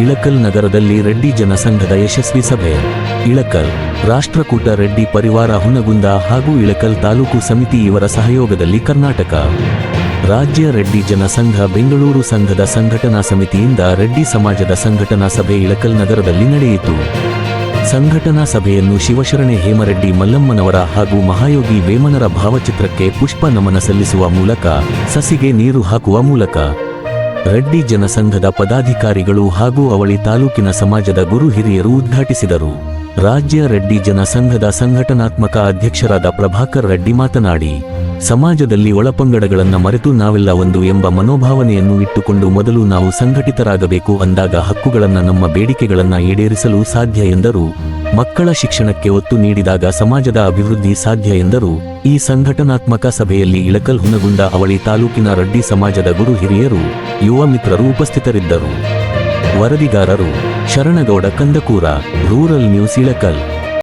ಇಳಕಲ್ ನಗರದಲ್ಲಿ ರೆಡ್ಡಿ ಜನಸಂಘದ ಯಶಸ್ವಿ ಸಭೆ. ಇಳಕಲ್, ರಾಷ್ಟ್ರಕೂಟ ರೆಡ್ಡಿ ಪರಿವಾರ ಹುನಗುಂದ ಹಾಗೂ ಇಳಕಲ್ ತಾಲೂಕು ಸಮಿತಿ ಇವರ ಸಹಯೋಗದಲ್ಲಿ ಕರ್ನಾಟಕ. ರಾಜ್ಯ ರೆಡ್ಡಿ ಜನಸಂಘ ಬೆಂಗಳೂರು ಸಂಘದ ಸಂಘಟನಾ ಸಮಿತಿಯಿಂದ ರೆಡ್ಡಿ ಸಮಾಜದ ಸಂಘಟನಾ ಸಭೆ ಇಳಕಲ್ ನಗರದಲ್ಲಿ ನಡೆಯಿತು. ಸಂಘಟನಾ ಸಭೆಯನ್ನು ಶಿವಶರಣೆ ಹೇಮರೆಡ್ಡಿ ಮಲ್ಲಮ್ಮನವರ ಹಾಗೂ ಮಹಾಯೋಗಿ ವೇಮನರ ಭಾವಚಿತ್ರಕ್ಕೆ ಪುಷ್ಪ ನಮನ ಸಲ್ಲಿಸುವ ಮೂಲಕ, ಸಸಿಗೆ ನೀರು ಹಾಕುವ ಮೂಲಕ ರೆಡ್ಡಿ ಜನಸಂಘದ ಪದಾಧಿಕಾರಿಗಳು ಹಾಗೂ ಅವಳಿ ತಾಲೂಕಿನ ಸಮಾಜದ ಗುರು ಹಿರಿಯರು ಉದ್ಘಾಟಿಸಿದರು. ರಾಜ್ಯ ರೆಡ್ಡಿ ಜನಸಂಘದ ಸಂಘಟನಾತ್ಮಕ ಅಧ್ಯಕ್ಷರಾದ ಪ್ರಭಾಕರ್ ರೆಡ್ಡಿ ಮಾತನಾಡಿ, ಸಮಾಜದಲ್ಲಿ ಒಳಪಂಗಡಗಳನ್ನು ಮರೆತು ನಾವೆಲ್ಲ ಒಂದು ಎಂಬ ಮನೋಭಾವನೆಯನ್ನು ಇಟ್ಟುಕೊಂಡು ಮೊದಲು ನಾವು ಸಂಘಟಿತರಾಗಬೇಕು ಅಂದಾಗ ಹಕ್ಕುಗಳನ್ನು ನಮ್ಮ ಬೇಡಿಕೆಗಳನ್ನು ಈಡೇರಿಸಲು ಸಾಧ್ಯ ಎಂದರು. ಮಕ್ಕಳ ಶಿಕ್ಷಣಕ್ಕೆ ಒತ್ತು ನೀಡಿದಾಗ ಸಮಾಜದ ಅಭಿವೃದ್ಧಿ ಸಾಧ್ಯ ಎಂದರು. ಈ ಸಂಘಟನಾತ್ಮಕ ಸಭೆಯಲ್ಲಿ ಇಳಕಲ್ ಹುನಗುಂದ ಅವಳಿ ತಾಲೂಕಿನ ರಡ್ಡಿ ಸಮಾಜದ ಗುರು ಹಿರಿಯರು, ಯುವ ಮಿತ್ರರು ಉಪಸ್ಥಿತರಿದ್ದರು. ವರದಿಗಾರರು ಶರಣಗೌಡ ಕಂದಕೂರ, ರೂರಲ್ ನ್ಯೂಸ್ ಇಳಕಲ್.